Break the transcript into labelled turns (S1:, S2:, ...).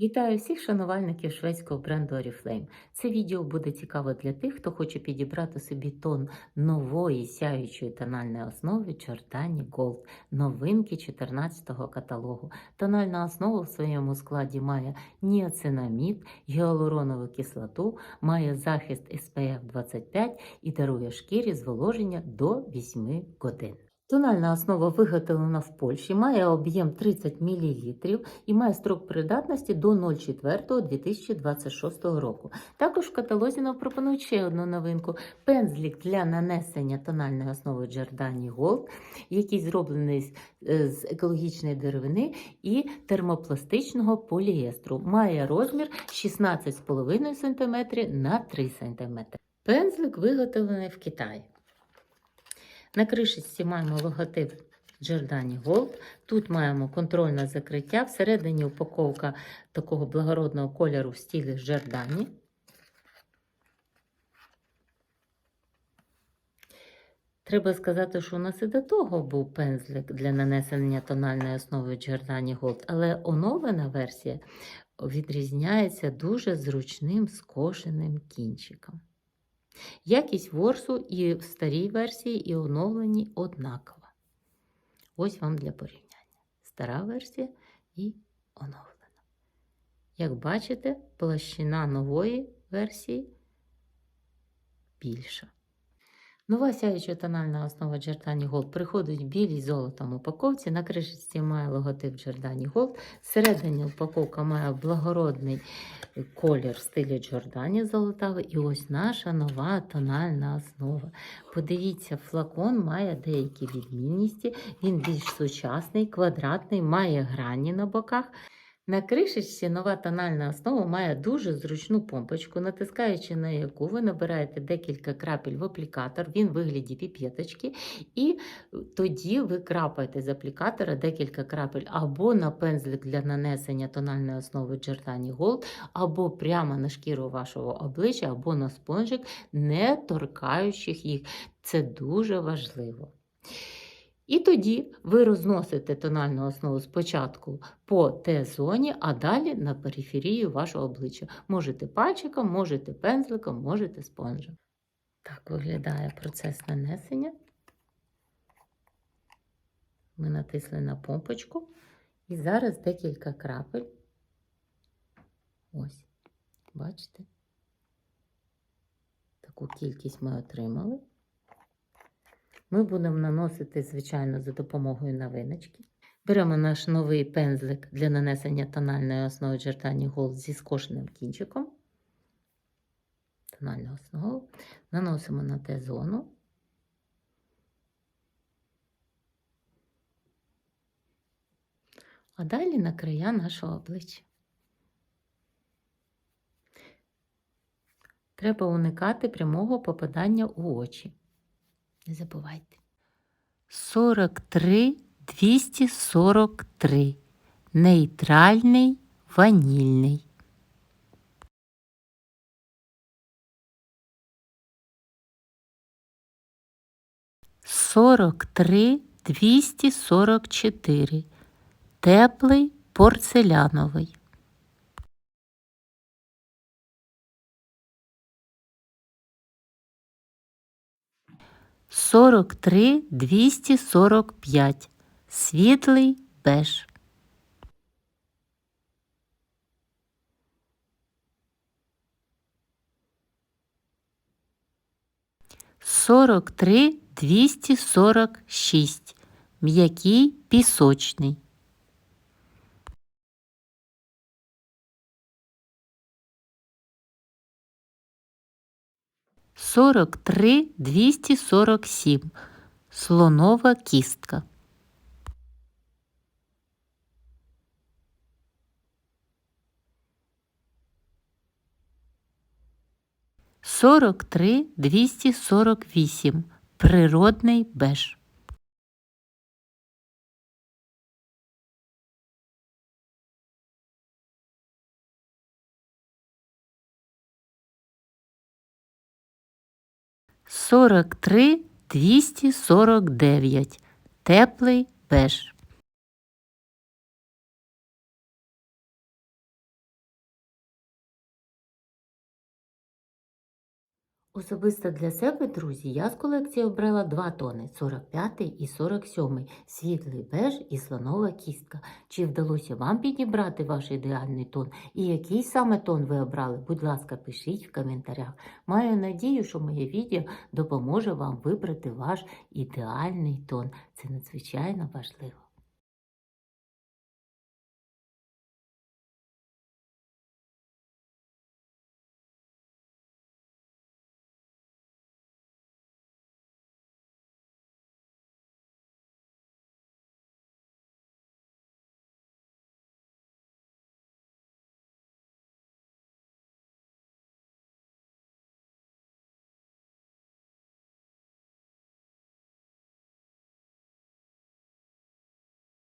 S1: Вітаю всіх шанувальників шведського бренду Oriflame. Це відео буде цікаво для тих, хто хоче підібрати собі тон нової сяючої тональної основи Giordani Gold, новинки 14-го каталогу. Тональна основа в своєму складі має ніацинамід, гіалуронову кислоту, має захист SPF 25 і дарує шкірі зволоження до 8 годин. Тональна основа виготовлена в Польщі, має об'єм 30 мл і має строк придатності до 04.2026 року. Також в каталозі нам пропонують ще одну новинку: пензлік для нанесення тональної основи Giordani Gold, який зроблений з- е, екологічної деревини і термопластичного поліестру. Має розмір 16,5 см на 3 см. Пензлик виготовлений в Китаї. На кришечці маємо логотип Giordani Gold. Тут маємо контрольне закриття. Всередині упаковка такого благородного кольору в стилі Giordani. Треба сказати, що у нас і до того був пензлик для нанесення тональної основи Giordani Gold, але оновлена версія відрізняється дуже зручним скошеним кінчиком. Якість ворсу і в старій версії, і оновленій однакова. Ось вам для порівняння. Стара версія і оновлена. Як бачите, площина нової версії більша. Нова сяюча тональна основа Giordani Gold приходить в білій золотом упаковці. На кришечці має логотип Giordani Gold. Всередині упаковка має благородний колір в стилі Giordani золотавий. І ось наша нова тональна основа. Подивіться, флакон має деякі відмінності. Він більш сучасний, квадратний, має грані на боках. На кришечці нова тональна основа має дуже зручну помпочку, натискаючи на яку ви набираєте декілька крапель в аплікатор, він в вигляді піп'єточки, і тоді ви крапаєте з аплікатора декілька крапель або на пензлик для нанесення тональної основи Giordani Gold, або прямо на шкіру вашого обличчя, або на спонжик, не торкаючих їх. Це дуже важливо. І тоді ви розносите тональну основу спочатку по Т-зоні, а далі на периферію вашого обличчя. Можете пальчиком, можете пензликом, можете спонжем. Так виглядає процес нанесення. Ми натисли на помпочку. І зараз декілька крапель. Ось, бачите? Таку кількість ми отримали. Ми будемо наносити, звичайно, за допомогою новиночки. Беремо наш новий пензлик для нанесення тональної основи Giordani Gold зі скошеним кінчиком. Тональну основу. Наносимо на Т-зону. А далі на края нашого обличчя. Треба уникати прямого попадання у очі. Не забувайте. 43 243. Нейтральний ванільний. Сорок три двісті сорок чотири. Теплий порцеляновий. Сорок три двісті сорок п'ять. Світлий беж. Сорок три двісті сорок шість. М'який пісочний. Сорок три двісті сорок сім. Слонова кістка. Сорок три двісті сорок вісім. Природний беж. Сорок три двісті сорок дев'ять. Теплий беж. Особисто для себе, друзі, я з колекції обрала два тони 45 і 47, світлий беж і слонова кістка. Чи вдалося вам підібрати ваш ідеальний тон? І який саме тон ви обрали? Будь ласка, пишіть в коментарях. Маю надію, що моє відео допоможе вам вибрати ваш ідеальний тон. Це надзвичайно важливо.